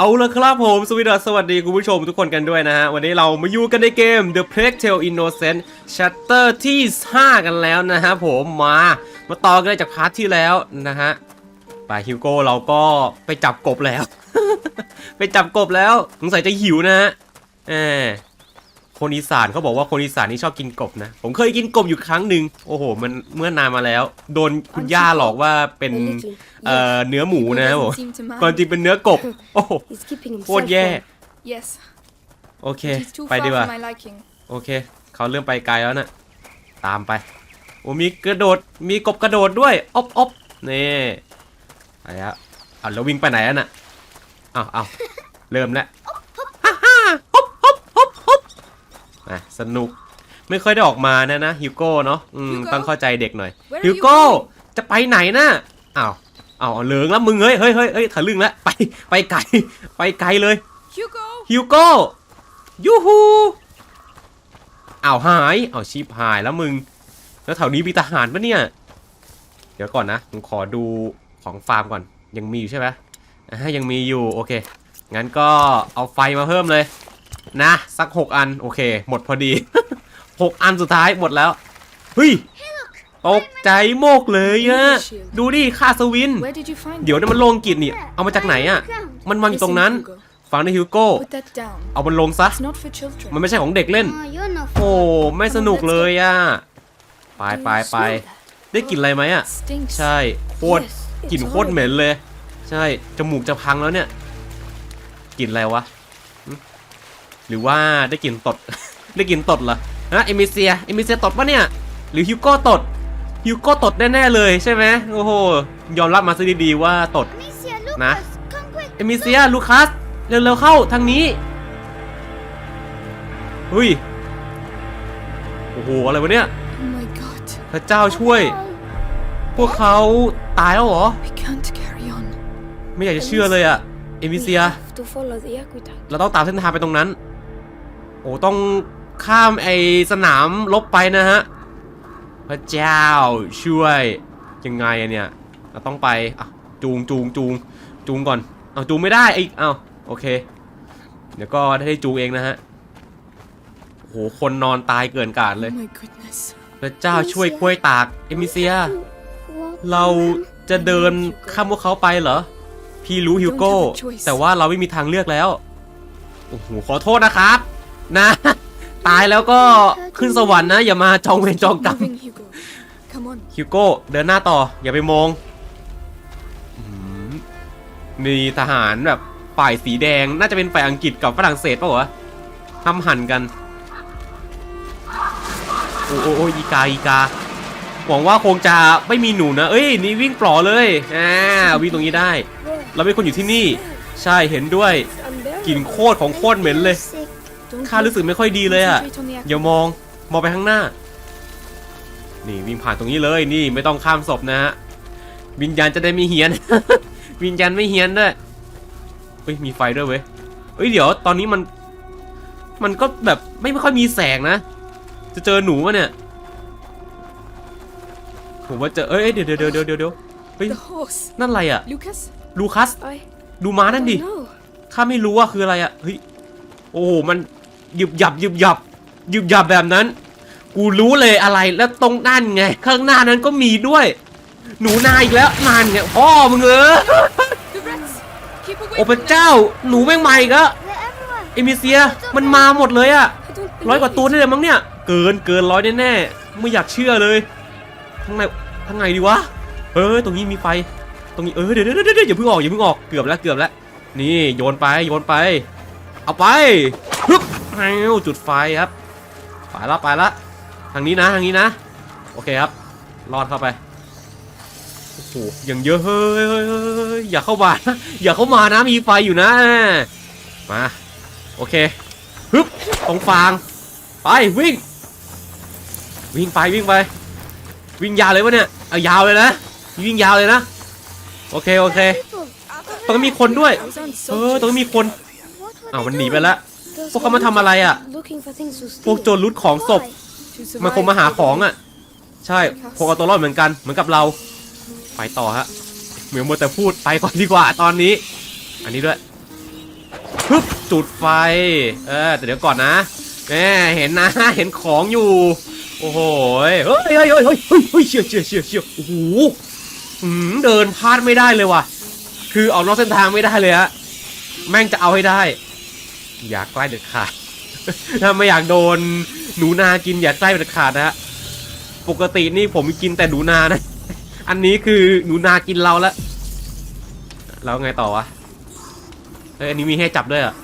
เอาละครับผมสวัสดีสวัสดีคุณผู้ชมทุกคนกันด้วยนะฮะ วันนี้เรามาอยู่กันในเกม The Plague Tale Innocent Chapter ที่ 5 กันแล้วนะฮะผมมา มาต่อกันเลยจากพาร์ทที่แล้วนะฮะไปฮิวโก้เราก็ไปจับกบแล้ว ไปจับกบแล้วสงสัยจะหิวนะฮะเออ คนอีสานเขาบอกว่าคนอีสานนี่ชอบกินกบนะ ผมเคยกินกบอยู่ครั้งหนึ่งโอ้โห มันเมื่อนานมาแล้ว โดนคุณย่าหลอกว่าเป็นเอ่อเนื้อหมูนะครับผม Seem to mind. ความจริงเป็นเนื้อกบ โอ้โห He's keeping โค himself ตรแย่ warm. Yes, โอเค but he's too ไป far ดีกว่า for my liking. โอเค เขาเริ่มไปไกลแล้วนะตามไป โอ้มีกระโดด มีกบกระโดดด้วยอบอบนี่ไปแล้วอะแล้ววิ่งไปไหนอะน่ะอ้าวอ้าวเริ่มแล้วฮ่าฮ่าฮบฮบฮบฮบ อะสนุก ไม่ค่อยได้ออกมานะนะฮิวโก้เนาะอืมฮิวโก้ต้องเข้าใจเด็กหน่อย Where are ฮิว you โก้ going? จะไปไหนน่ะอ้าวอ้าวเหลืองแล้วมึงเฮ้ยเฮ้ยเฮ้ยเฮ้ยถลึงแล้วไปไปไกลไปไกลเลย Hugo! ฮิวโก้ยูฮูอ้าวหายอ้าวชีพหายแล้วมึง แล้วแถวนี้มีทหารปะเนี่ย เดี๋ยวก่อนนะ ผมขอดูของฟาร์มก่อน ยังมีอยู่ใช่ไหมอ่ายังมีอยู่ โอเค งั้นก็เอาไฟมาเพิ่มเลย นะ สักหกอัน โอเค หมดพอดี หกอันสุดท้ายหมดแล้วเฮ้ยตกใจโมกเลยอะดูดิค่าสวิน Where did you find เดี๋ยวนี่มันโลงกิจนี่ เอามาจากไหนอะมันวางอยู่ตรงนั้น Hugo. ฟังนะฮิวโก้ Put that down. เอามันลงซะ It's not for children. มันไม่ใช่ของเด็กเล่น Oh, you're not โอ้ไม่สนุกเลยอะไป Do you ไปไป smell that? ได้กลิ่นอะไรไหมอะ Stinks. ใช่โคตร Yes, กลิ่น it's โคตรเหม็นเลย ใช่จมูกจะพังแล้วเนี่ยกลิ่นอะไรวะหึ หรือว่าได้กลิ่นตด ได้กลิ่นตดเหรอฮะเอมิเซียเอมิเซียตดปะเนี่ย หรือฮิวโก้ตดฮิวโก้ตดแน่ๆเลยใช่ไหมโอ้โหยอมรับมาซะดีๆว่าตด Amicia, Lucas, Nah. come quick. เอมิเซียลูคัสเร็วๆเข้าทางนี้เฮ้ยโอ้โหอะไรวะเนี่ย Oh my god. พระเจ้าช่วย พวกเขาตายแล้วเหรอ We can't carry on. ไม่อยากจะเชื่อเลยอะเอมิเซีย We have to follow the aqueduct. เราต้องตามเส้นทางไปตรงนั้น โอ้ต้องข้ามไอสนามลบไปนะฮะ พระเจ้าช่วย ยังไงอะเนี่ยเราต้องไปอะจูงจูงจูงจูงก่อนเอาจูงไม่ได้ไอ้เอ้าโอเค เดี๋ยวก็ได้จูงเองนะฮะโอ้โหคนนอนตายเกินกาดเลย Oh my goodness. พระเจ้าช่วยกล้วยตาก เอมิเซีย Walk เราจะเดินข้ามพวกเขาไปเหรอ พี่รู้ฮิวโก้ Don't have a choice แต่ว่าเราไม่มีทางเลือกแล้ว โอ้โห ขอโทษนะครับ นะ ตายแล้วก็ขึ้นสวรรค์นะ อย่ามาจองเวรจองกรรม ฮิวโก้เดินหน้าต่อ อย่าไปมองอืมมีทหารแบบฝ่ายสีแดงน่าจะเป็นฝ่ายอังกฤษกับฝรั่งเศสป่าวะทำหั่นกัน โอ้โอ้โอ้อีกาอีกาหวังว่าคงจะไม่มีหนูนะ เอ้ยนี่วิ่งปลอเลยอ่าวิ่งตรงนี้ได้ เราเป็นคนอยู่ที่นี่ ใช่เห็นด้วยกลิ่นโคตรของโคตรเหม็นเลย ข้ารู้สึกไม่ค่อยดีเลยอะ Concentrate on the อย่ามอง มองไปข้างหน้า นี่วิ่งผ่านตรงนี้เลย นี่ไม่ต้องข้ามศพนะฮะ วิญญาณจะได้ไม่เฮียน วิญญาณไม่เฮียนด้วยเฮ้ย มีไฟด้วยเว้ยเฮ้ย เดี๋ยวตอนนี้มัน มันก็แบบไม่ไม่ค่อยมีแสงนะ จะเจอหนูวะเนี่ย ผมว่าเจอเอ้ย เดี๋ยวเดี๋ยวเดี๋ยวเดี๋ยวเดี๋ยวเฮ้ย The horse. นั่นอะไรอะ Lucas? ลูคัส I ดูม้านั่นดิ don't know. ข้าไม่รู้ว่าคืออะไรอะเฮ้ย โอ้โห มัน หยุบหยับหยุบหยับหยุบหยับแบบนั้น กูรู้เลยอะไรแล้วตรงนั่นไง ข้างหน้านั้นก็มีด้วย หนูนาอีกแล้วนานไงพ่อมึงเออโอ้พระเจ้า หนูแม่งใหม่ก็เอมิเซียมันมาหมดเลยอะร้อยกว่าตัวนี่เลยมั้งเนี่ย เกินเกินร้อยแน่ๆไม่อยากเชื่อเลยทางไหนทางไหนดีวะเออตรงนี้มีไฟ ตรงนี้เออเดี๋ยวเดี๋ยวเดี๋ยวอย่าเพิ่งออกอย่าเพิ่งออกเกือบแล้วเกือบแล้วนี่โยนไปโยนไป เอาไป จุดไฟครับไปละไปละทางนี้นะทางนี้นะ โอเคครับ รอดเข้าไปโอ้โหอย่างเยอะเฮ้ยเฮ้ยเฮ้ยเฮ้ยอย่าเข้ามานะอย่าเข้ามานะมีไฟอยู่นะมาโอเคฮึบตรงฟางไปวิ่ง วิ่งไปวิ่งไป วิ่งยาวเลยวะเนี่ยเอายาวเลยนะวิ่งยาวเลยนะโอเคโอเค People, ตรงนั้นมีคนด้วย Those aren't เออตรงนั้นมีคน what were อ้าว they มันหนีไป doing? แล้ว Those พวกเขามาทำอะไรอะ Looking for things to พวก steal. โจรลุดของศพ Why? To มันคง survive, มาหา they ของ believe. อะ ใช่คงเอาตัวรอดเหมือนกัน เหมือนกับเรา ไปต่อฮะ เหมือนมัวแต่พูดไปก่อนดีกว่าตอนนี้ อันนี้ด้วยฮึบจุดไฟ เออแต่เดี๋ยวก่อนนะแม่เห็นนะ เห็นของอยู่ โอ้โหยเฮ้ยเฮ้ยเฮ้ยเฮ้ยเฮ้ยเฮ้ยเชี่ยเชี่ยเชี่ยเชี่ยโอ้โหหืมเดินพลาดไม่ได้เลยว่ะ คือออกนอกเส้นทางไม่ได้เลยฮะ แม่งจะเอาให้ได้ อยากใกล้เด็ดขาด ถ้าไม่อยากโดนหนูนากินอย่าใกล้เด็ดขาดนะฮะปกตินี่ผมกินแต่หนูนานะ อันนี้คือหนูนากินเราแล้วแล้วไงต่อวะเฮ้ยอันนี้มีให้จับด้วยอะ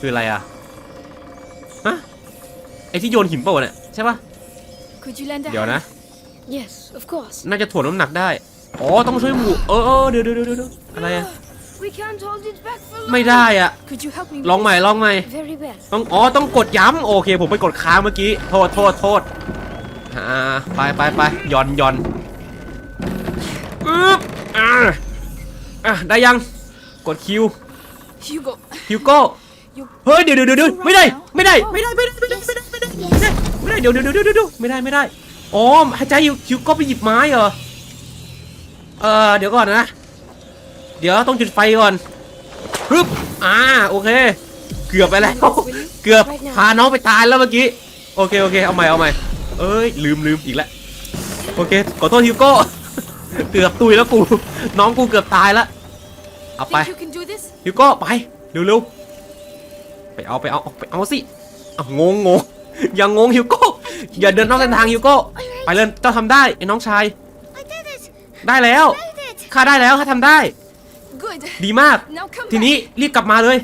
คืออะไรอะฮะไอที่โยนหินเปล่าวะเนี่ยใช่ปะ Could you lend a เดี๋ยว hand? นะ Yes, of course. น่าจะถ่วงน้ำหนักได้ อ๋อ ต้องช่วยหมูเออเออเดี๋ยวเดี๋ยวเดี๋ยวเดี๋ยวอะไรอะ We can't hold it back for long. ไม่ได้อะ Could you help me? ลองใหม่ลองใหม่ Very bad. ต้องอ๋อต้องกดย้ำโอเค ผมไปกดค้างเมื่อกี้ โทษโทษโทษอ่าไปไปไปย่อนย่อนอึ๊บอ่าอะได้ยังกดคิว Hugo, ฮิวโก้ you เฮ้ยเดี๋ยวเดี๋ยวเดี๋ยวไม่ได้ไม่ได้ไม่ได้ไม่ได้ไม่ได้ไม่ได้ไม่ได้ไม่ได้ไม่ได้เดี๋ยวเดี๋ยวเดี๋ยวเดี๋ยวเดี๋ยวไม่ได้ไม่ได้อ๋อให้ใจฮิวฮิวโก้ไปหยิบไม้เหรอเออเดี๋ยวก่อนนะ เดี๋ยวต้องจุดไฟก่อนฮึบอ่าโอเค เกือบไปแล้ว เกือบพาน้องไปตายแล้วเมื่อกี้โอเคโอเคเอาใหม่เอาใหม่เอ้ยลืมลืมอีกแล้วโอเคขอโทษฮิวโก้เกือบตุยแล้วกูน้องกูเกือบตายแล้วเอาไป think you can do this? ฮิวโก้ไปเร็วๆไปเอาไปเอาไปเอาสิเอางงงงอย่างงงฮิวโก้อย่าเดินนอกเส้นทางฮิวโก้ไปเลยเจ้าทำได้ไอ้น้องชาย I did it. ได้แล้ว I did it. ข้าได้แล้วข้าทำได้ Good. ดีมาก Now come ทีนี้รีบกลับมาเลย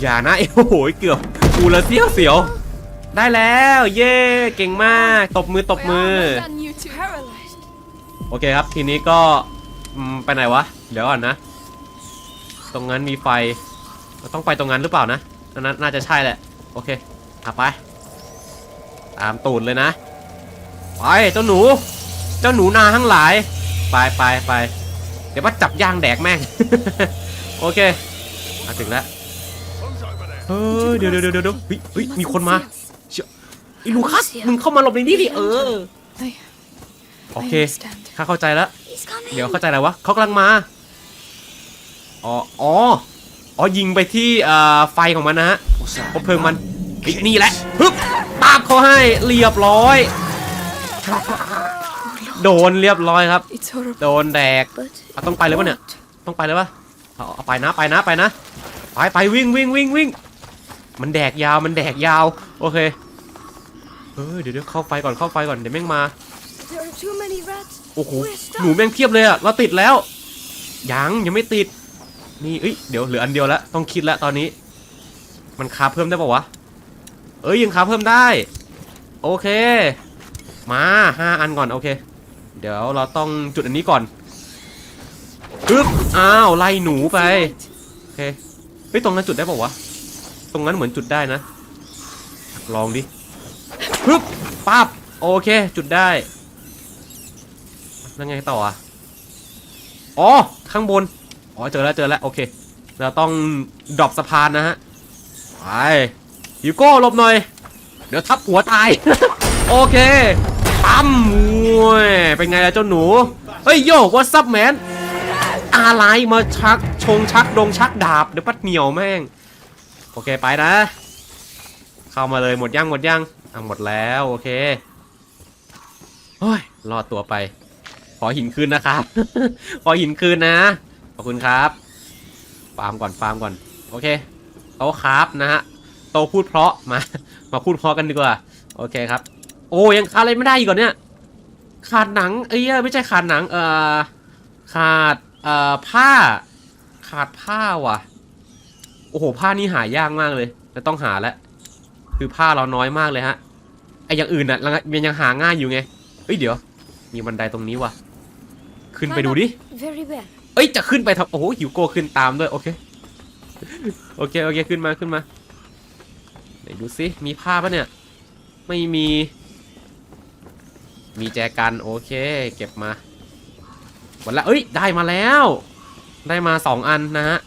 อย่านะเอ้โอ้โหเกือบกูละเสียวเสียว ได้แล้ว เย่เก่งมาก ตบมือตบ back. มือ Well done, you two. Paralyzed. โอเคครับ ทีนี้ก็อืมไปไหนวะ เดี๋ยวก่อนนะ ตรงนั้นมีไฟเราต้องไปตรงนั้นหรือเปล่านะอันนั้นน่าจะใช่แหละ โอเคอะไป ตามตูดเลยนะ ไป เจ้าหนู เจ้าหนูนาทั้งหลาย ไปไปไปเดี๋ยวว่าจับย่างแดกแม่ง โอเคมาถึงแล้วเฮ้ยเดี๋ยวเดี๋ยวเดี๋ยวเดี๋ยวเฮ้ยมีคนมาเชี่ยไอ้ลูคัสมึงเข้ามาหลบในนี้ดิเออโอเคข้าเข้าใจแล้วเดี๋ยวเข้าใจอะไรวะเขากำลังมาอ๋ออ๋ออ๋อยิงไปที่ไฟของมันนะฮะคบเพลิงมันนี่แหละฮึบตาบเขาให้เรียบร้อย โดนเรียบร้อยครับ It's horrible. โดนแดก But เอาต้องไปเลยปะเนี่ย ต้องไปเลยปะเอาเอาไปนะไปนะไปนะ ไปไปวิ่งวิ่งวิ่งวิ่ง มันแดกยาวมันแดกยาว โอเคเฮ้ยเดี๋ยวเดี๋ยวเข้าไฟก่อนเข้าไฟก่อนเดี๋ยวแม่งมา there are too many rats. โอ้โห We're stuck. หนูแม่งเพียบเลยอะเราติดแล้ว ยังยังไม่ติด นี่เอ้ย เดี๋ยวเหลืออันเดียวแล้วต้องคิดแล้วตอนนี้ มันคาเพิ่มได้ปะวะ เอ้ยยังคาเพิ่มได้ โอเค มาห้าอันก่อนโอเค เดี๋ยวเราต้องจุดอันนี้ก่อนปึ๊บอ้าวไล่หนูไปโอเคเฮ้ยตรงนั้นจุดได้ปะวะตรงนั้นเหมือนจุดได้นะลองดิปึ๊บปั๊บโอเค จุดได้แล้วไงต่ออะอ๋อข้างบนอ๋อเจอแล้วเจอแล้วโอเค เราต้องดรอปสะพานนะฮะไปฮิวโก้หลบหน่อย เดี๋ยวทับหัวตาย โอเคปั๊มมว ยเป็นไงล่ะเจ้าหนู เฮ้ยโยกว่าซับแมนอะไรมาชักชงชักดงชักดาบเดี๋ยวปัดเหนียวแม่ง โอเคไปนะ เข้ามาเลยหมดยังหมดยังอะหมดแล้วโอเคโอ้ยรอดตัวไป ขอหินคืนนะครับ ขอหินคืนนะ ขอบคุณครับฟาร์มก่อนฟาร์มก่อน โอเคโตครับนะฮะโตพูดเพราะมา มาพูดเพราะกันดีกว่า โอเคครับ โอ้ยังขาอะไรไม่ได้อีกก่อนเนี่ย ขาดหนัง เอ้ยไม่ใช่ขาดหนัง เอ่อ ขาด เอ่อ ผ้า ขาดผ้าว่ะ โอ้โห ผ้านี่หายากมากเลยจะต้องหาแล้ว คือผ้าเราน้อยมากเลยฮะ ไออย่างอื่นน่ะมันยังหาง่ายอยู่ไงเฮ้ยเดี๋ยว มีบันไดตรงนี้ว่ะ ขึ้นไปดูดิ Very bad. เอ้ยจะขึ้นไปทำโอ้โหหิวโกขึ้นตามด้วย โอเค โอเค โอเค ขึ้นมา ขึ้นมา ไหนดูสิมีผ้าปะเนี่ย ไม่มี มีแจกันโอเค เก็บมาหมดละเอ้ยได้มาแล้ว ได้มาสองอันนะฮะ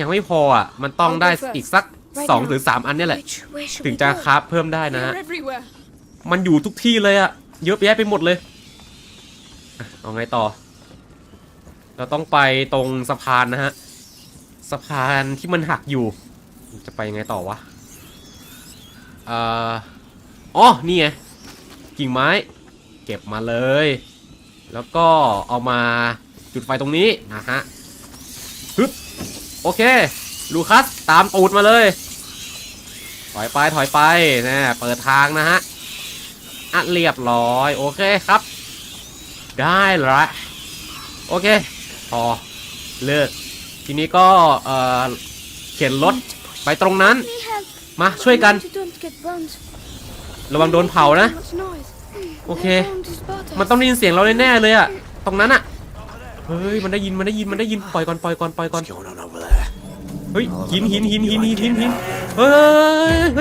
ยังไม่พออะมันต้องได้อีกสักสองหรือสามอันเนี่ยแหละ Which way should ถึง we จะ go? คราฟเพิ่มได้นะฮะ They're everywhere. มันอยู่ทุกที่เลยอะเยอะแยะไปหมดเลยอะเอาไงต่อ เราต้องไปตรงสะพานนะฮะสสะพานที่มันหักอยู่ จะไปยังไงต่อวะเอ่ออ๋อนี่ไงกิ่งไม้ เก็บมาเลย แล้วก็เอามาจุดไฟตรงนี้นะฮะฮึบโอเค ลูคัสตามตูดมาเลย ถอยไปถอยไปนะเปิดทางนะฮะอะเรียบร้อย โอเคครับ ได้ละโอเค พอ เลิก ทีนี้ก็เอ่อเข็นรถไปตรงนั้น มาช่วยกัน ระวังโดนเผานะ โอเค มันต้องได้ยินเสียงเราแน่ๆเลยอะตรงนั้นอะเฮ้ย มันได้ยิน มันได้ยิน มันได้ยิน ปล่อยก่อน ปล่อยก่อน ปล่อยก่อน เฮ้ย หินหินหินหินหินหินหินเฮ้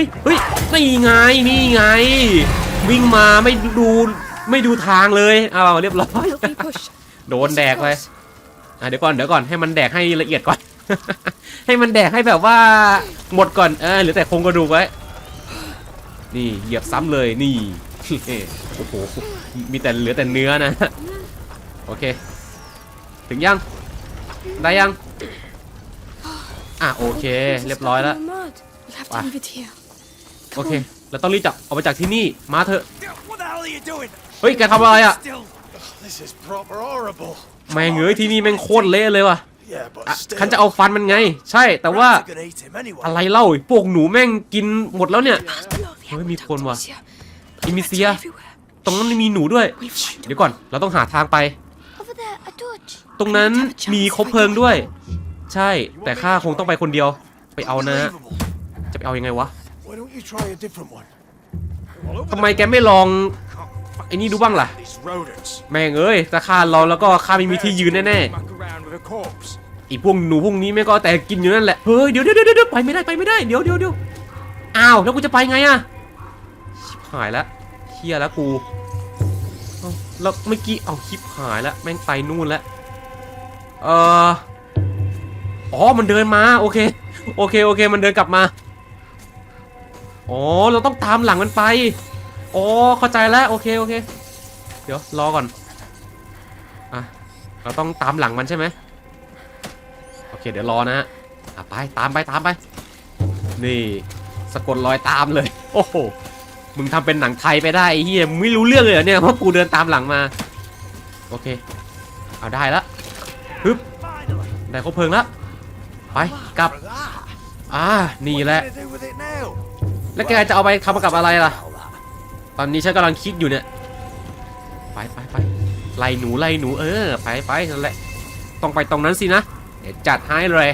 ย เฮ้ย เฮ้ย นี่ไง นี่ไง วิ่งมาไม่ดู ไม่ดูทางเลยเอาเรียบร้อย โดนแดกเลยอะเดี๋ยวก่อน เดี๋ยวก่อน ให้มันแดกให้ละเอียดก่อน ให้มันแดกให้แบบว่าหมดก่อน เออเหรือแต่โครงกระดูกไว้ นี่ เหยียบซ้ำเลย นี่ โอ้โห มีแต่เหลือแต่เนื้อนะ โอเค ถึงยัง ได้ยัง อะโอเค เรียบร้อยแล้ว In the mud. We'll have to Wow. leave it here. โอเค เราต้องรีบจับออกไปจากที่นี่ มาเถอะ What the hell are you doing? เฮ้ย แกทำอะไรอะ Still. This is proper horrible. แม่งเอ้ยที่นี่แม่งโคตรเละเลยว่ะ Yeah, but อะ still. ฉันจะเอาฟันมันไง ใช่ แต่ว่า Rats are gonna eat him anyway. อะไรเล่าพวกหนูแม่งกินหมดแล้วเนี่ย Look, we Ôi, haven't mi talked khôn to quá. Monsieur. Ê, But Monsieur. rats are everywhere. ตรงนั้นมีหนูด้วย We'll find เดี๋ยวก่อน เราต้องหาทางไป Over there, a torch. ตรงนั้นมีคบเพลิงด้วย ใช่ แต่ข้าคงต้องไปคนเดียว ไปเอานะ Unbelievable. จะไปเอายังไงวะ Why don't you try a different one? ทำไมแกไม่ลองไอ้นี่ดูบ้างล่ะ These rodents. แม่งเอ้ยถ้าข้าลองแล้วก็ข้าไม่มีที่ยืนแน่ Muck around with a corpse. ๆไอีพวกหนูพวกนี้ไม่ก็แต่กินอยู่นั่นแหละ เฮ้ยเดี๋ยวเดี๋ยวเดี๋ยวไปไม่ได้ไปไม่ได้ เดี๋ยวเดี๋ยวเดี๋ยวอ้าวแล้วกูจะไปไงอะชิบ หายแล้วเฮียแล้วกูแล้วเมื่อกี้เอาชิบหายแล้วแม่งไปนู่นแล้วเอออ๋อมันเดินมาโอเคโอเคโอเคมันเดินกลับมาอ๋อเราต้องตามหลังมันไปอ๋อเข้าใจแล้วโอเคโอเค เดี๋ยวรอก่อนอะเราต้องตามหลังมันใช่ไหมโอเคเดี๋ยวรอนะฮะไปตามไปตามไป นี่สะกดรอยตามเลย โอ้โห มึงทำเป็นหนังไทยไปได้ไอ้เฮียมึงไม่รู้เรื่องเลยเหรอเนี่ยเพราะกูเดินตามหลังมา โอเค เอาได้ละฮึบได้ครบเพลิงล้วไปกลับ อ่านี่แหละ แล้วแกจะเอาไปทำกับอะไรล่ะ ตอนนี้ฉันกำลังคิดอยู่เนี่ย ไปไปไปไล่หนูไล่หนูเออ ไปไปนั่นแหละ ต้องไปตรงนั้นสินะเดี๋ยวจัดให้เลย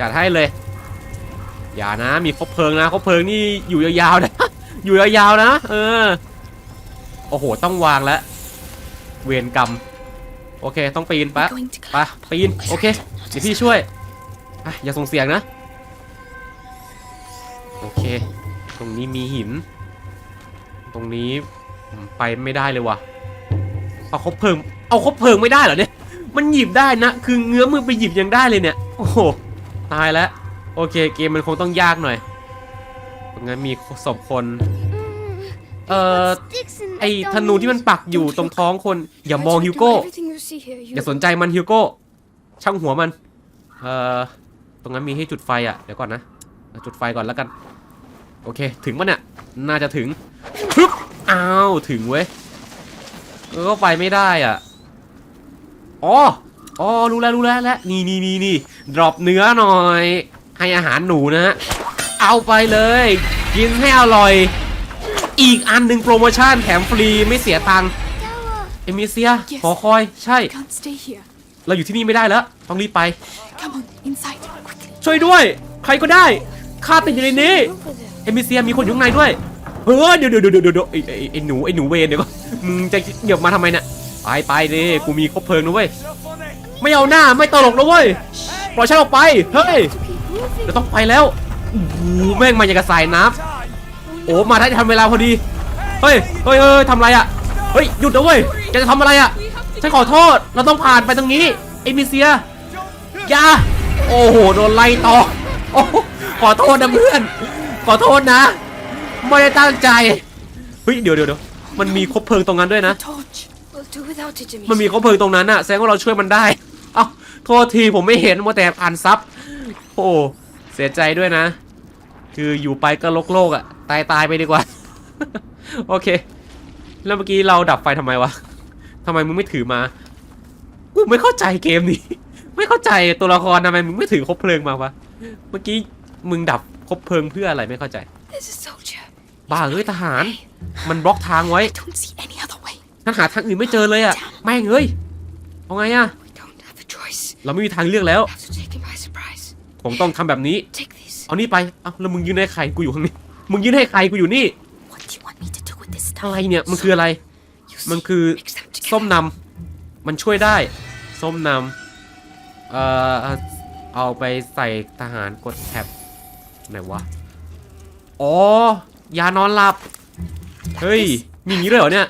จัดให้เลย อย่านะมีครบเพลิงนะครบเพลิงนี่อยู่ยาวๆนะ อยู่ยาวๆนะ เออ โอ้โห ต้องวางแล้ว เวรกรรม โอเค ต้องปีนปะ We're going to ไป climb up. ปีน โอเค เดี๋ยวพี่ช่วยอะอย่าส่งเสียงนะ โอเค ตรงนี้มีหิน ตรงนี้ผมไปไม่ได้เลยว่ะ เอาคบเพลิง เอาคบเพลิงไม่ได้เหรอเนี่ย มันหยิบได้นะ คือเงื้อมือไปหยิบยังได้เลยเนี่ย โอ้โห ตายแล้ว โอเค เกมมันคงต้องยากหน่อย งั้นมีศพคน Mm, เอ่อ sticks in ไอ้ I ธ don't นูที่มันปักอยู่ตรงท้องคน อย่ามอง Try to ฮิว do โก้ Everything you see here, you อย่าสนใจมันฮิวโก้ ช่างหัวมัน เอ่อ ตรงนั้นมีให้จุดไฟอะ เดี๋ยวก่อนนะเอาจุดไฟก่อนแล้วกัน โอเค ถึงปะเนี่ย น่าจะถึงปึ๊บอ้าว ถึงเว้ยเออก็ไปไม่ได้อะ อ๋อ อ๋อ รู้แล้วรู้แล้วแล้ว นี่นี่นี่นี่ดรอปเนื้อหน่อย ให้อาหารหนูนะฮะ เอาไปเลย กินให้อร่อย อีกอันหนึ่งโปรโมชั่นแถมฟรีไม่เสียตังค์ tower. เอมิเซียขอคอยใช่ We can't stay here. เราอยู่ที่นี่ไม่ได้แล้ว ต้องรีบไป Come on, inside, quickly. ช่วยด้วย ใครก็ได้ข้าติดอยู่ในนี้ Over there. เอมิเซียมีคนอยู่ข้างในด้วยเฮ้ยเดี๋ยวเดี๋ยวเดี๋ยวเดี๋ยวไอ้ไอ้ไอ้หนูไอ้หนูเวนเดี๋ยวก่อนมึงจะเหยียบมาทำไมเนี่ยไปไปดิกูมีครบเพลิงนะเว้ย Yourself on it. ไม่เอาหน้าไม่ตลกนะเว้ยปล่อยฉันออกไปเฮ้ย To keep moving. เราต้องไปแล้ว โอ้โหแม่งมาอย่างกับสายน้ำ Time. โอ้มาได้ทันเวลาพอดี เฮ้ย เฮ้ยเฮ้ยทำอะไรอะ เฮ้ย หยุดนะเว้ยแกจะทำอะไรอะ ฉันขอโทษ เราต้องผ่านไปตรงนี้เอมิเซียอย่าโอ้โห โดนไล่ต่อ โอ้โหขอโทษนะเพื่อน ขอโทษนะ ไม่ได้ตั้งใจ เฮ้ย เดี๋ยวเดี๋ยวเดี๋ยวมันมีคบเพลิงตรงนั้นด้วยนะ Torch. We'll do without it, Jimmy. มันมีคบเพลิงตรงนั้นอะแสดงว่าเราช่วยมันได้ เอ้า โทษทีผมไม่เห็นมัวแต่อ่านซับ โอ้ เสียใจด้วยนะ คืออยู่ไปก็โลกโลกอะ่ะตายตายไปดีกว่า โอเค แล้วเมื่อกี้เราดับไฟทำไมวะทำไมมึงไม่ถือมา กูไม่เข้าใจเกมนี้ ไม่เข้าใจตัวละครทำไมมึงไม่ถือคบเพลิงมาวะ เมื่อกี้มึงดับคบเพลิงเพื่ออะไรไม่เข้าใจ There's a soldier. บ้าเอ้ยทหาร มันบล็อกทางไว้ I don't see any other way. ฉันหาทางอื่นไม่เจอเลยอะแม่งเอ้ยเอาไงอะ We don't have a choice. เราไม่มีทางเลือกแล้ว We have to take him by surprise. ผมต้องทำแบบนี้ Take this. เอานี่ไป เอาแล้วมึงยื่นให้ใครกูอยู่ข้างนี้ มึงยื่นให้ใครกูอยู่นี่ What do you want me to do with this อะไร stuff? เนี่ย มันคืออะไร You มัน see, คือ mix them together. ส้มนำมันช่วยได้ ส้มนำเอ่อเอาไปใส่ทหารกดแท็บไหนวะ อ๋อยานอนหลับ เฮ้ย มีอย่างนี้ด้วยเหรอเนี่ย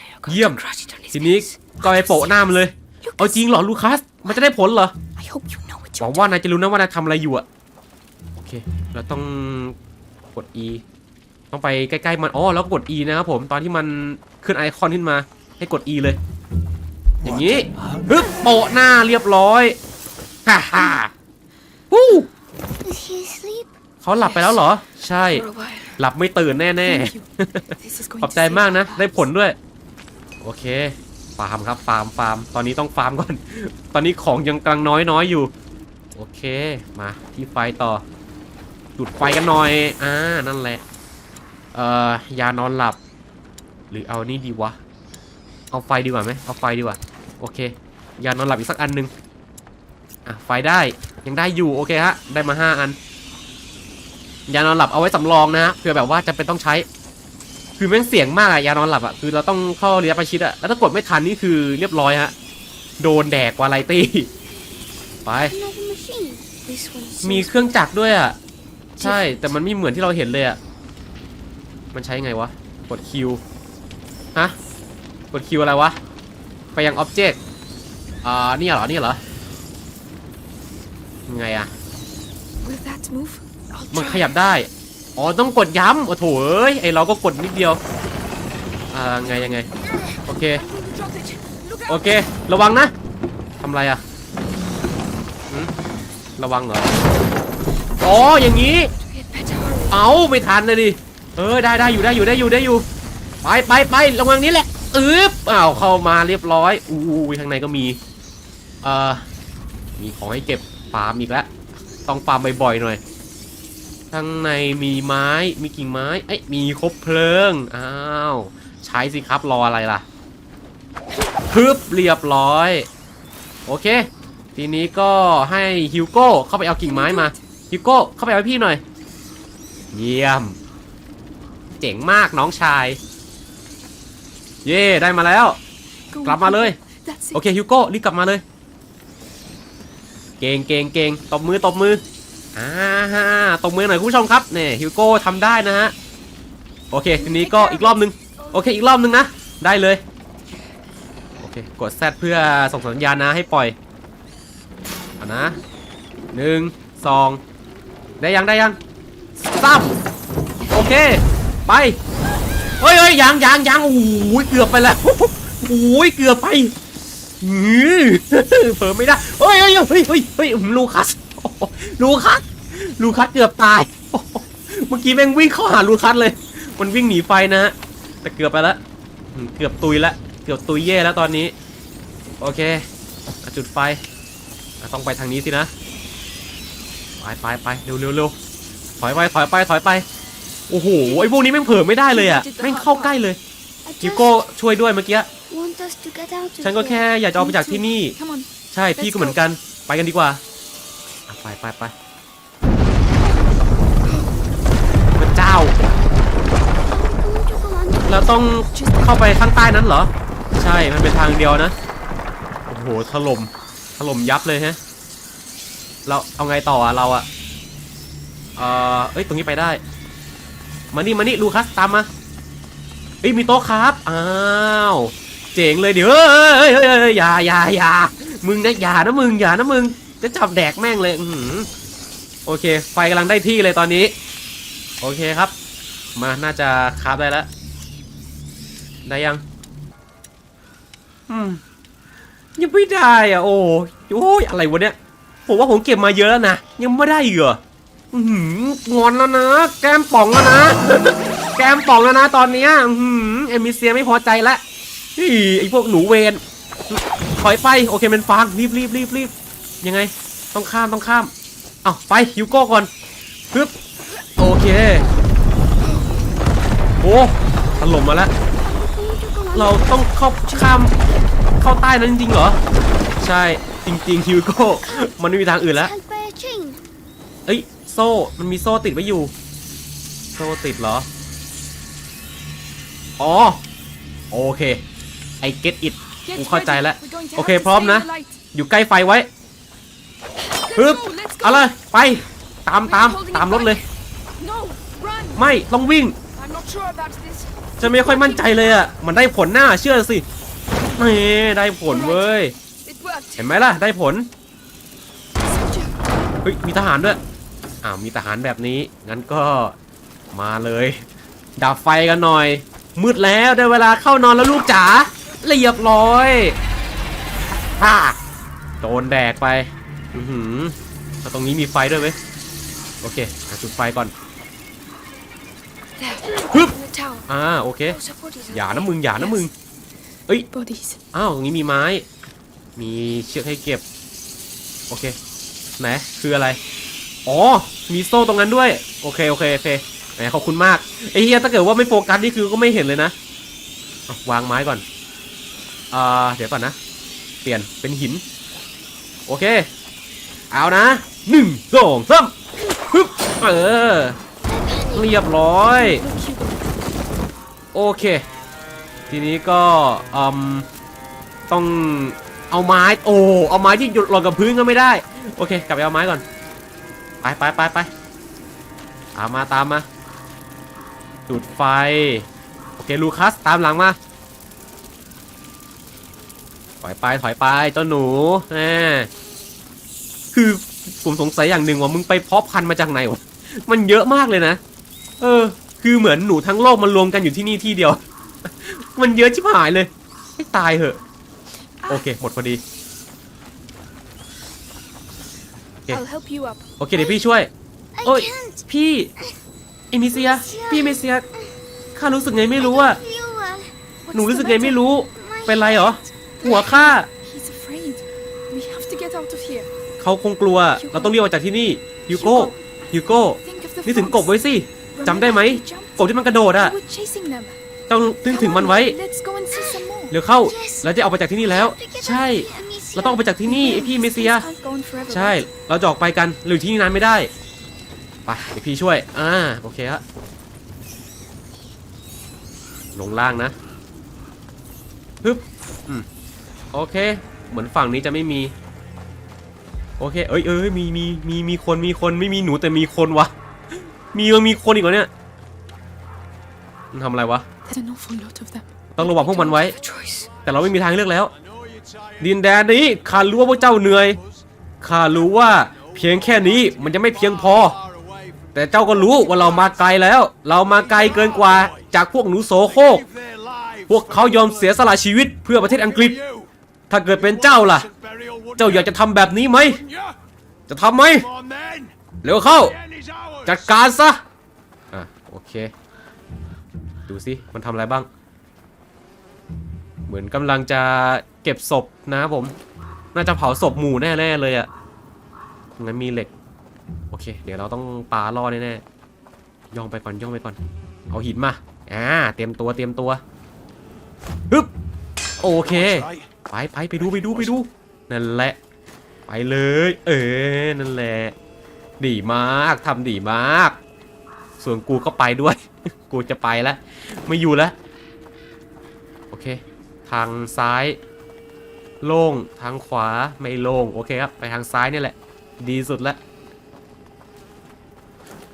Now you've got to Yum. crush it on his ทีนี้ face. ก็ไปโปะหน้ามันเลย เอาจริงเหรอลูคัส มันจะได้ผลเหรอ I hope you know what หวั you're งว่านายจะรู้นะว่านายทำอะไรอยู่อะโอ เคเราต้องกด E ต้องไปใกล้ๆมันอ๋อแล้วกด E นะครับผมตอนที่มันขึ้นไอคอนขึ้นมา ให้กด E เลย อย่างนี้ฮึบโปะหน้าเรียบร้อยฮ่าฮ่าฮู้ Is he asleep? เขาหลับไปแล้วเหรอ ใช่ For a while. หลับไม่ตื่นแน่ Thank you. This is ๆ going ขอบ to ใจ save มากนะ our ได้ lives. ผลด้วย โอเค ฟาร์มครับ ฟาร์มฟาร์มตอนนี้ต้องฟาร์มก่อน ตอนนี้ของยังกำลังน้อยน้อยๆอยู่ โอเค มาที่ไฟต่อ จุดไฟกันหน่อย อ่า นั่นแหละ เอ่อ ยานอนหลับ หรือเอานี่ดีวะ เอาไฟดีกว่าไหมเอาไฟดีกว่า โอเค ยานอนหลับอีกสักอันหนึงอะ ไฟได้ ยังได้อยู่ โอเคฮะ ได้มาห้าอัน ยานอนหลับเอาไว้สำรองนะฮะ เผื่อแบบว่าจะเป็นต้องใช้ คือแม่งเสี่ยงมากอะยานอนหลับอะคือเราต้องเข้าระยะประชิดอะแล้วถ้ากดไม่ทันนี่คือเรียบร้อยฮะ โดนแดกวาไรตี้ ไป Another machine. This one มี seems เครื่องจักรด้วยอะ ใช่ แต่มันไม่เหมือนที่เราเห็นเลยอะมันใช้ไงวะ กดคิว ฮะ กดคิวอะไรวะ ไปยังอ็อบเจกต์ อ่า นี่เหรอ นี่เหรอยังไงอะ Will that move? I'll มัน try. ขยับได้ อ๋อ ต้องกดย้ำ โอ้โถเอ้ย ไอเราก็กดนิดเดียว อ่า ไงยังไง โอเค Drop it. Look โอเค ระวังนะ ทำอะไรอะหืมระวังเหรอ อ๋ออย่างนี้ เอาไม่ทันเลยดิ เออได้ได้อยู่ได้อยู่ได้อยู่ได้อยู่ ไปไปไประวังนี้แหละอึ๊บอ้าวเข้ามาเรียบร้อยอู้ข้างในก็มี เอ่อ มีของให้เก็บฟาร์มอีกแล้ว ต้องฟาร์มบ่อยๆหน่อย ข้างในมีไม้ มีกิ่งไม้ เอ้ยมีคบเพลิง อ้าว ใช้สิครับรออะไรล่ะพึบเรียบร้อย โอเค ทีนี้ก็ให้ฮิวโก้เข้าไปเอากิ่งไม้มา ฮิโก้เข้าไปเอาให้พี่หน่อย เยี่ยม เจ๋งมากน้องชาย เย่ได้มาแล้ว กลับมาเลย That's it. โอเคฮิวโก้รีบกลับมาเลย เก่งเก่งเก่งตบมือตบมืออ่าฮะตบมือหน่อยคุณผู้ชมครับเนี่ยฮิวโก้ทำได้นะฮะ โอเคทีนี้ก็อีกรอบนึง โอเค อีกรอบนึงนะ ได้เลย โอเค กดแซดเพื่อส่งสัญญาณนะให้ปล่อยเอานะหนึ่งสอง ได้ยังได้ยังสามโอเค ไปเฮ้ยเฮ้ยยังยังยังโอ้ยเกือบไปแล้วโอ้ยเกือบไปเผลอไม่ได้เฮ้ยเฮ้ยเฮ้ยเฮ้ยเฮ้ยลูคัสลูคัสลูคัสเกือบตาย เมื่อกี้แม่งวิ่งเข้าหาลูคัสเลย มันวิ่งหนีไฟนะฮะแต่เกือบไปแล้วเกือบตุยแล้วเกือบตุยเย่แล้วตอนนี้ โอเคจุดไฟ ต้องไปทางนี้สินะ ไปไปไปเร็วเร็วเร็วถอยไปถอยไปถอยไป โอ้โหไอ้พวกนี้แม่งเผลอไม่ได้เลยอะแม่งเข้าใกล้เลย I ฮิว just โก้ช่วยด้วยเมื่อกี้ want us to get out of ฉันก็แค่ here. อยากจะออกไปจากที่นี่ Come on. ใช่พี่ก็เหมือนกันไปกันดีกว่าอะไปไปไปพระเจ้า Going to go under. เราต้องเข้าไปข้างใต้นั้นเหรอ ใช่มันเป็นทางเดียวนะ โอ้โหถล่มถล่มยับเลยฮะ เราเอาไงต่ออะเราอะเอ่อเอ้ยตรงนี้ไปได้ มานี่มานี่ลูคัสตามมาเอ้ยมีโต๊ะครับอ้าวเจ๋งเลยเดี๋ยวเฮ้ยเฮ้ยเฮ้ยเฮ้ยอย่าอย่าอย่ามึงนะอย่านะมึงอย่านะมึงจะจับแดกแม่งเลยอื้อหือโอเค ไฟกำลังได้ที่เลยตอนนี้ โอเคครับ มาน่าจะคราฟได้แล้ว ได้ยัง อืมยังไม่ได้อะโอ้ยโอ้ยอะไรวะเนี่ย ผมว่าผมเก็บมาเยอะแล้วนะ ยังไม่ได้อีกเหรอหืองอนแล้วนะ แก้มป่องแล้วนะ แก้มป่องแล้วนะตอนนี้หือเอมิเซียไม่พอใจละไอพวกหนูเวนถอยไป โอเคเป็นฟางรีบรีบรีบรีบยังไง ต้องข้ามต้องข้าม เอาไปฮิวโก้ก่อนปึ๊บโอเค โอ้ถล่มมาแล้ว เราต้องเข้าข้ามเข้าใต้นั้นจริงๆเหรอ ใช่ จริงๆฮิวโก้มันไม่มีทางอื่นแล้ว Held by a chain. เอ้ยโซ่มันมีโซ่ติดไว้อยู่ โซ่ติดเหรอ อ๋อ โอเค ไอเก็ตอิด Get กูเข้าใจ ready. แล้ว We're going to โอเค have to พร้อม save นะ the light. อยู่ใกล้ไฟไว้ Let's ปึ๊บ go, let's go. เอาเลยไป ตามตามตามรถเลย No, run. ไม่ต้องวิ่ง I'm not sure about this. จะไม่ค่อยมั่นใจเลยอะ มันได้ผลหน้าเชื่อสินี่ได้ผลเว้ย It worked. เห็นไหมล่ะ ได้ผล เฮ้ย มีทหารด้วย อ้าว มีทหารแบบนี้ งั้นก็มาเลย ดับไฟกันหน่อย มืดแล้วได้เวลาเข้านอนแล้วลูกจ๋าเรียบร้อยฮ่าโดนแดกไป อือหือแล้วตรงนี้มีไฟด้วยเว้ยโอเคหาจุดไฟก่อน There. Whoop. In the tower. อ่า โอเค อย่านะมึง อย่านะมึง เอ้ย อ้าวตรงนี้มีไม้ มีเชือกให้เก็บ โอเค ไหน คืออะไร อ๋อ มีโซ่ตรงนั้นด้วย โอเค โอเค โอเคแหมขอบคุณมาก ไอ้เฮียถ้าเกิดว่าไม่โฟกัสนี่คือก็ไม่เห็นเลยนะ วางไม้ก่อน อ่า เดี๋ยวก่อนนะ เปลี่ยน เป็นหิน โอเค เอานะหนึ่งสองสามปึ๊บเออ เรียบร้อย โอเค ทีนี้ก็อืมต้อง เอาไม้ โอ้ เอาไม้ที่หยุดหล่นกับพื้นก็ไม่ได้ โอเค กลับไปเอาไม้ก่อน ไปไปไปไปตามมาตามมา จุดไฟ โอเค ลูคัส ตามหลังมา ถอยไป ถอยไปเจ้าหนูแหมคือผมสงสัยอย่างหนึ่งว่ามึงไปเพาะพันธุ์มาจากไหนวะ มันเยอะมากเลยนะ เออ คือเหมือนหนูทั้งโลกมันรวมกันอยู่ที่นี่ที่เดียว มันเยอะชิบหายเลย ให้ตายเหอะ โอเค หมดพอดี Okay. I'll help you up. โอเคเดี๋ยวพี่ช่วย I Oi. can't. พี่เอมิเซีย พี่เอมิเซีย ข้ารู้สึกไงไม่รู้อะ You uh, What's หนูรู้ the สึกไง matter? ไม่รู้ my เป็นไรเหรอ หัวข้า He's afraid. We have to get out of here. เขาคงกลัว เราต้องเรียกออกจากที่นี่ฮิวโก้ฮิวโก้ Think of the นี่ถึงกบ frogs. ไว้สิ จำได้ไหม Remember how we jumped? กบที่มันกระโดดอะ We were chasing them. ต้องนึกถึงมันไว้ Come on, Let's go and see some more. เร็วเข้าเราจะออกไปจากที่นี่แล้ว to get ใช่ out of here, Amicia. เราต้องออกไปจากที่นี่ไอพี่เมเซีย Things can't go on forever, ใช่ right? เราจะออกไปกันเราอยู่ที่นี่นานไม่ได้ ไปเดี๋ยวพี่ช่วย อ่า โอเคฮะลงล่างนะฮึบอืมโอเค เหมือนฝั่งนี้จะไม่มี โอเค เอ้ยเอ้ยมีมีมีมีคนมีคนไม่มีหนูแต่มีคนวะ มีมันมีคนอีกเหรอเนี่ยมันทำอะไรวะ There's an awful lot of them. ต้องระวังพวกมันไว้ Have a choice. แต่เราไม่มีทางเลือกแล้ว ดินแดนนี้ข้ารู้ว่าพวกเจ้าเหนื่อยข้ารู้ว่าเพียงแค่นี้มันจะไม่เพียงพอ แต่เจ้าก็รู้ว่าเรามาไกลแล้ว เรามาไกลเกินกว่าจากพวกหนูโสโครกพวกเขายอมเสียสละชีวิตเพื่อประเทศอังกฤษ ถ้าเกิดเป็นเจ้าล่ะ เจ้าอยากจะทำแบบนี้ไหม จะทำไหม เร็วเข้า จัดการซะ อะ โอเค ดูสิ มันทำอะไรบ้าง เหมือนกำลังจะเก็บศพนะครับผม น่าจะเผาศพหมู่แน่ๆเลยอะงั้นมีเหล็ก โอเค เดี๋ยวเราต้องปาล่อแน่ๆย่องไปก่อนย่องไปก่อน เอาหินมา อ่า เตรียมตัวเตรียมตัวฮึบโอเค ไปไปไปดูไปดูไปดู นั่นแหละ ไปเลย เออ นั่นแหละ ดีมากทำดีมาก ส่วนกูก็ไปด้วย กูจะไปแล้ว ไม่อยู่แล้ว ทางซ้าย โล่งทางขวาไม่โล่งโอเคครับไปทางซ้ายนี่แหละ ดีสุดแล้ว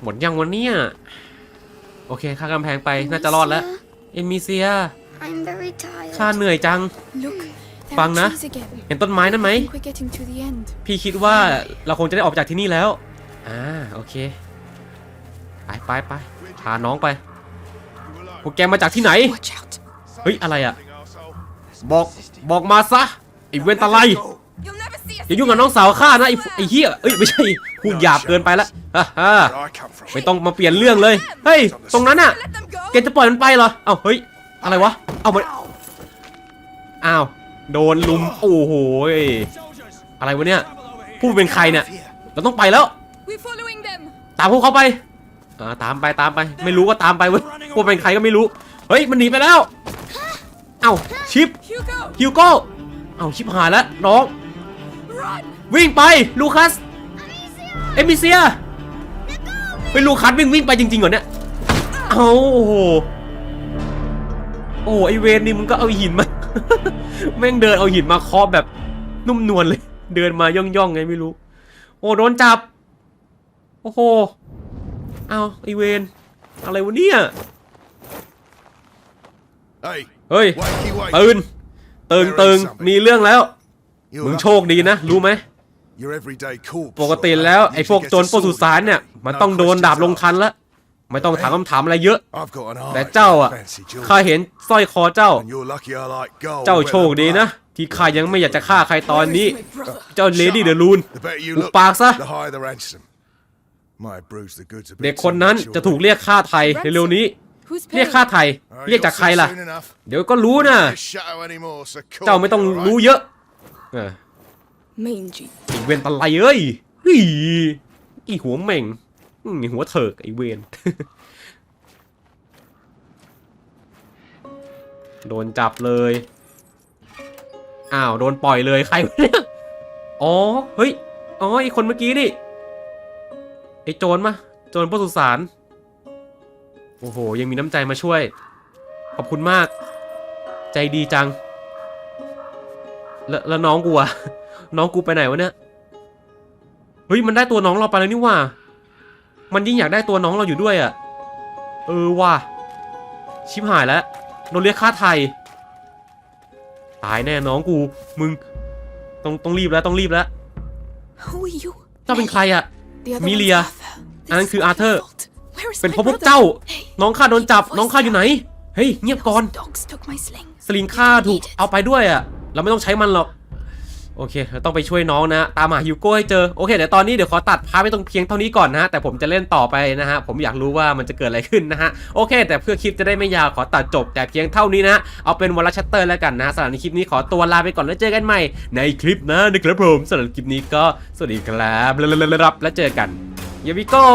หมดยังวันนี้โอเคข้ามกำแพงไปน่าจะรอดแล้ว Amicia, เอมิเซีย I'm very tired. ข้าเหนื่อยจัง Look, there Bang are na. trees again. เห็นต้นไม้นั่นไหม I think we're getting to the end. พี่คิดว่าเราคงจะได้ออกจากที่นี่แล้ว อ่า โอเค ไปไปไปพาน้องไปพวกแกมาจากที่ไหน Watch out. เฮ้ย อะไรอะ บอกบอกมาซะไอ้เวนตะไล You'll never see us อย่ายุ่งกับน้องสาวข้านะไอ้ไอ้เหี้ยเอ้ยไม่ใช่พูดหยาบเกินไปละฮ่าฮ่า Where I come from. ไม่ต้องมาเปลี่ยนเรื่องเลยเฮ้ยตรงนั้นน่ะ Let them go. แกจะปล่อยมันไปเหรอเอ้าเฮ้ยอะไรวะเอามาอ้าวโดนลุมโอ้โหย Soldiers, อะไรวะเนี่ย travel over here. ผู้เป็นใครเนี่ยเราต้องไปแล้ว We're following them. ตามพวกเขาไปอ่าตามไปตามไป ไม่รู้ว่าตามไปเว้ยพวกเป็นใครก็ไม่รู้ เฮ้ยมันหนีไปแล้ว เอ้าชิปฮิวโก้เอ้าชิปหายแล้วน้อง run. วิ่งไปลูคัสเอมิเซียเฮ้ยลูคัสวิ่งวิ่งไปจริงๆเหรอเนี่ยเอาโอ้โหโอ้ไอเวนนี่มึงก็เอาหินมา แม่งเดินเอาหินมาเคาะแบบนุ่มนวลเลย เดินมาย่องย่องๆไงไม่รู้ โอ้โดนจับ โอ้โห เอาไอเวนอะไรวะเนี่ย Hey, เฮ้ย wakey, wakey. ตื่น ตื่นตื่นมีเรื่องแล้ว You're มึง lucky โชคดีนะ รู้ไหม Your everyday corpse ปกติแล้วไอ้พวกโจรปล้นสุสานเนี่ย มันต้องโดนดาบลงทันละ ไม่ต้องถามคำถามอะไรเยอะ I've got an eye แต่เจ้าอะ fancy jewelry. ข้าเห็นสร้อยคอเจ้า And you're lucky I like gold. เจ้า better โชคดี than นะ blood. ที่ข้ายังไม่อยากจะฆ่าใครตอนนี้ My brother. เจ้าเลดี้เดอะลูน The better you หุบ look, ปากซะ the higher the ransom. Might bruise the goods a bit เด็ก too คนนั้น much, จะถูก already. เรียกค่าไทยเร็วๆนี้ Who's เรียก paying? ค่าไทย Oh, เรียกจาก you'll ใคร see ล่ะ soon enough. เดี๋ยวก็รู้นะ This shadow anymore, so call เจ้าไม่ต้อง me, all right? รู้เยอะเออ Mangy. ไอเวนตะไลเอ้ยเฮ้ยอีหัวเหม่งอืมไอ้หัวเถิกไอเวนโดนจับเลย อ้าว โดนปล่อยเลยใครวะเนี่ย อ๋อ เฮ้ย อ๋อไอคนเมื่อกี้นี่ ไอโจรมะ โจรปล้นสุสาน โอ้โห ยังมีน้ำใจมาช่วย ขอบคุณมาก ใจดีจัง แล้วแล้วน้องกูอะน้องกูไปไหนวะเนี่ย เฮ้ย มันได้ตัวน้องเราไปแล้วนี่ว่า มันยิ่งอยากได้ตัวน้องเราอยู่ด้วยอะเออว่ะ ชิบหายแล้วโดนเรียกค่าไทย ตายแน่น้องกู มึง ต้องต้องรีบแล้วต้องรีบแล้ว Who are you? เจ้าเป็นใครอะ The other Milia. one's Arthur. This อันนั้นคือ is not Arthur. your fault. Where is เป็น my เพราะพวก brother? เจ้า Hey, น้องข้าโดนจับ keep น้องข้าอยู่ไหน เฮ้ยเงียบก่อน Those dogs took my sling. สลิงข้าถูกเอาไปด้วยอะเราไม่ต้องใช้มันหรอก โอเคเราต้องไปช่วยน้องนะ ตามหาฮิวโก้ให้เจอ โอเคเดี๋ยวตอนนี้เดี๋ยวขอตัดพาร์ทไปตรงเพียงเท่านี้ก่อนนะฮะแต่ผมจะเล่นต่อไปนะฮะ ผมอยากรู้ว่ามันจะเกิดอะไรขึ้นนะฮะ โอเค แต่เพื่อคลิปจะได้ไม่ยาวขอตัดจบ แต่เพียงเท่านี้นะ เอาเป็นวันละชัตเตอร์แล้วกันนะสำหรับในคลิปนี้ขอตัวลาไปก่อนแล้วเจอกันใหม่ ในคลิปนะนะครับผมสำหรับคลิปนี้ก็สวัสดีครับแล้วเจอกันยาวิโก้